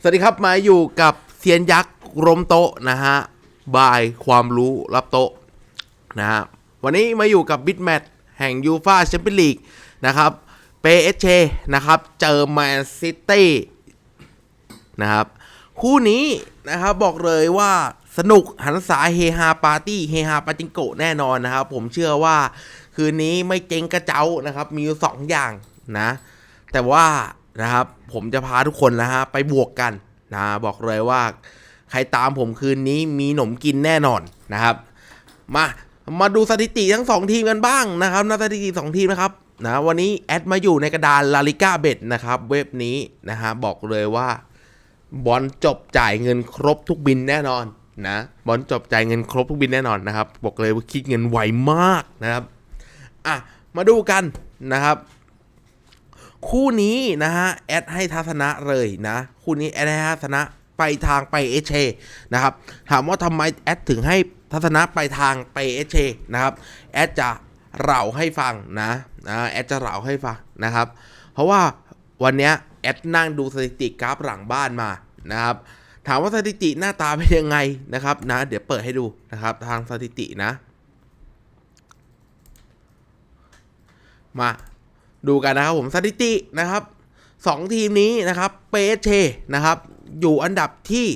สวัสดีครับมาอยู่กับเซียนยักษ์รมโต๊ะนะฮะบายความรู้รับโต๊ะนะฮะวันนี้มาอยู่กับบิ t แมทแห่งยูฟาแชมเปี้ยนลีกนะครับเปเอชเชนะครับเจอแมนซิตี้นะครับคู่นี้นะครับบอกเลยว่าสนุกหันษาเฮฮาปาร์ตี้เฮฮาปาจิงโกะแน่นอนนะครับ ผมเชื่อว่าคืนนี้ไม่เจ๊งกระเจ้านะครับ มีอยู่สองอย่างนะ แต่ว่า นะครับ ผมจะพาทุกคนนะฮะไปบวกกันนะบอกเลยว่า ใครตามผมคืนนี้มีหนมกินแน่นอนนะครับ มามาดูสถิติทั้ง 2 ทีมกันบ้างนะครับนะสถิติ 2 ทีมนะครับนะวันนี้แอดมาอยู่ในกระดานลาลิก้าเบ็ดนะครับ เว็บนี้นะฮะบอกเลยว่าบอลจบจ่ายเงินครบทุกบินแน่นอนนะบอลจบจ่ายเงินครบทุกบินแน่นอนนะครับ บอกเลยว่าคิดเงินไวมากนะครับอะมาดูกันนะครับ คู่นี้นะฮะแอดให้ทัศนะเลยนะคู่นี้แอดให้ทัศนะไปทางไปเอชเชนะครับถามว่าทำไมแอดถึงให้ทัศนะไปทางไปเอชเชนะครับแอดจะเล่าให้ฟังนะนะแอดจะเล่าให้ฟังนะครับ เพราะว่าวันนี้แอดนั่งดูสถิติกราฟหลังบ้านมานะครับถามว่าสถิติหน้าตาเป็นยังไงนะครับนะเดี๋ยวเปิดให้ดูนะครับทางสถิตินะ มา ดูกันนะครับผมสถิตินะครับสองทีมนี้นะครับเปเชนะครับ อยู่อันดับที่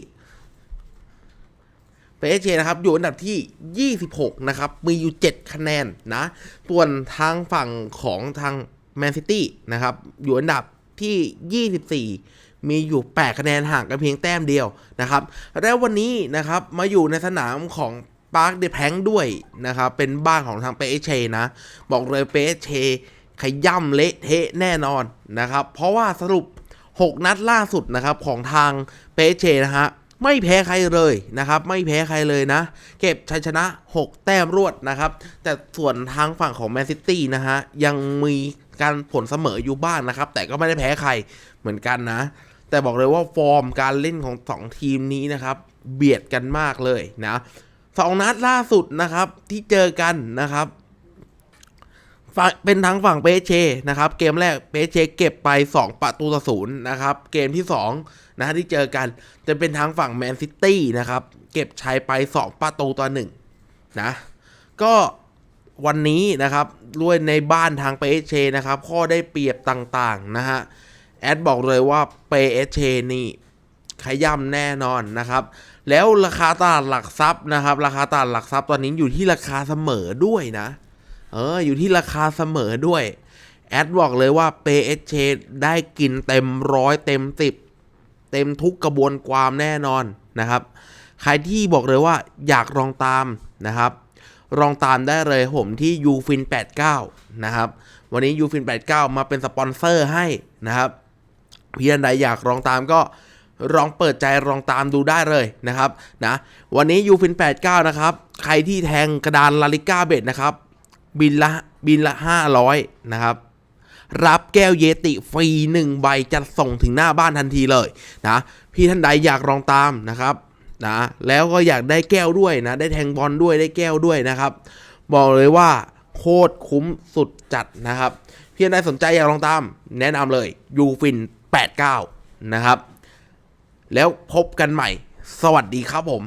เปเชนะครับอยู่อันดับที่ 26 นะครับ มีอยู่ 7 คะแนนนะส่วนทางฝั่งของทางแมนซิตี้นะครับ อยู่อันดับที่ 24 มีอยู่ 8 คะแนนห่างกันเพียงแต้มเดียวนะครับ แล้ววันนี้นะครับมาอยู่ในสนามของปาร์คเดแพงด้วยนะครับ เป็นบ้านของทางเปเชนะ บอกเลยเปเช ขย่ำเละเทะแน่นอนนะครับ เพราะว่าสรุป 6 นัดล่าสุดนะครับของทางเปเชนะฮะไม่แพ้ใครเลยนะครับ ไม่แพ้ใครเลยนะ เก็บชัยชนะ 6 แต้มรวดนะครับ แต่ส่วนทางฝั่งของแมนซิตี้นะฮะยังมีการผลเสมออยู่บ้างนะครับ แต่ก็ไม่ได้แพ้ใครเหมือนกันนะ แต่บอกเลยว่าฟอร์มการเล่นของ 2 ทีมนี้นะครับ เบียดกันมากเลยนะสองนัดล่าสุดนะครับที่เจอกันนะครับ เป็นทั้งฝั่งเปเชนะครับ เกมแรกเปเชเก็บไป 2 ประตูต่อศูนย์นะครับ เกมที่2นะที่เจอกันจะเป็นทางฝั่งแมนซิตี้นะครับ เก็บชัยไป 2 ประตูต่อ1นะก็วันนี้นะครับด้วยในบ้านทางเปเชนะครับ ข้อได้เปรียบต่างๆนะฮะ แอดบอกเลยว่าเปเชนี่ขย่ำแน่นอนนะครับ แล้วราคาตลาดหลักทรัพย์นะครับ ราคาตลาดหลักทรัพย์ตอนนี้อยู่ที่ราคาเสมอด้วยนะ เออ อยู่ที่ราคาเสมอด้วย แอดบอกเลยว่า PSC ได้กินเต็มร้อยเต็มสิบเต็มทุกกระบวนความแน่นอนนะครับ ใครที่บอกเลยว่าอยากลองตามนะครับลองตามได้เลยผมที่ UFIN 89 นะครับ วันนี้ UFIN 89 มาเป็นสปอนเซอร์ให้นะครับพี่อนใดอยากลองตามก็ลองเปิดใจลองตามดูได้เลยนะครับนะวันนี้ UFIN 89 นะครับ ใครที่แทงกระดานลาลิก้าเบ็ดนะครับ บินละบินละห้าร้อยนะครับ รับแก้วเยติฟรีหนึ่งใบจะส่งถึงหน้าบ้านทันทีเลยนะพี่ท่านใดอยากลองตามนะครับนะแล้วก็อยากได้แก้วด้วยนะ ได้แทงบอลด้วยได้แก้วด้วยนะครับ บอกเลยว่าโคตรคุ้มสุดจัดนะครับพี่ท่านใดสนใจอยากลองตาม แนะนำเลยยูฟิน 89 นะครับ แล้วพบกันใหม่ สวัสดีครับผม